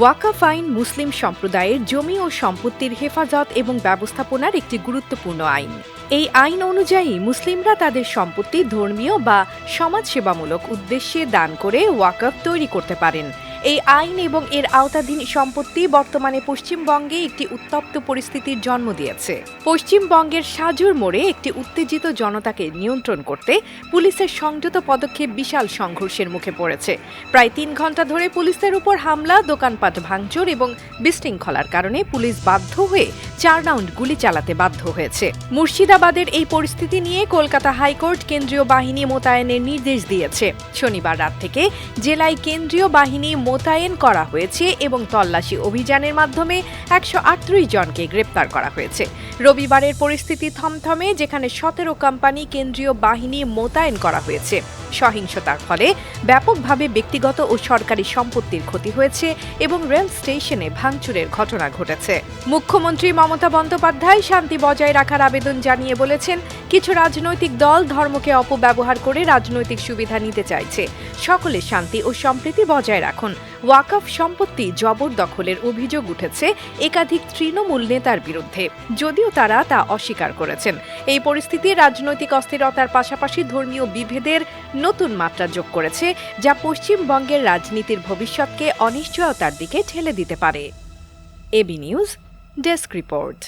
ওয়াকাফ আইন মুসলিম সম্প্রদায়ের জমি ও সম্পত্তির হেফাজত এবং ব্যবস্থাপনার একটি গুরুত্বপূর্ণ আইন। এই আইন অনুযায়ী মুসলিমরা তাদের সম্পত্তি ধর্মীয় বা সমাজসেবামূলক উদ্দেশ্যে দান করে ওয়াকফ তৈরি করতে পারেন। এই আইন এবং এর আওতাধীন সম্পত্তি বর্তমানে পশ্চিমবঙ্গে একটি উত্তপ্ত পরিস্থিতির জন্ম দিয়েছে। পশ্চিমবঙ্গের সাজুর মোড়ে একটি উত্তেজিত জনতাকে নিয়ন্ত্রণ করতে পুলিশের সংযত পদক্ষেপ বিশাল সংঘর্ষের মুখে পড়েছে। প্রায় তিন ঘণ্টা ধরে পুলিশের উপর হামলা, দোকানপাট ভাঙচুর এবং বিশৃঙ্খলার কারণে পুলিশ বাধ্য হয়ে চার রাউন্ড গুলি চালাতে বাধ্য হয়েছে। মুর্শিদাবাদের এই পরিস্থিতি নিয়ে কলকাতা হাইকোর্ট কেন্দ্রীয় বাহিনী মোতায়েনের নির্দেশ দিয়েছে। শনিবার রাত থেকে জেলায় কেন্দ্রীয় বাহিনী মোতায়েন করা হয়েছে এবং তল্লাশি অভিযানের মাধ্যমে একশো আটত্রিশ জনকে গ্রেপ্তার করা হয়েছে। রবিবারের পরিস্থিতি থমথমে, যেখানে সতেরো কোম্পানি কেন্দ্রীয় বাহিনী মোতায়েন করা হয়েছে। সহিংসতার ফলে ব্যাপকভাবে ব্যক্তিগত ও সরকারি সম্পত্তির ক্ষতি হয়েছে এবং রেল স্টেশনে ভাঙচুরের ঘটনা ঘটেছে। মুখ্যমন্ত্রী মমতা বন্দ্যোপাধ্যায় শান্তি বজায় রাখার আবেদন জানিয়ে বলেছেন, কিছু রাজনৈতিক দল ধর্মকে অপব্যবহার করে রাজনৈতিক সুবিধা নিতে চাইছে। সকলে শান্তি ও সম্প্রীতি বজায় রাখুন। ওয়াকফ সম্পত্তি জবরদখলের অভিযোগ উঠেছে একাধিক তৃণমূল নেতার বিরুদ্ধে। যদিও তারা তা অস্বীকার করেছেন। এই পরিস্থিতি রাজনৈতিক অস্থিরতার পাশাপাশি ধর্মীয় বিভেদের নতুন মাত্রা যোগ করেছে, যা পশ্চিমবঙ্গের রাজনীতির ভবিষ্যৎকে অনিশ্চয়তার দিকে ঠেলে দিতে পারে। AB news, desk report.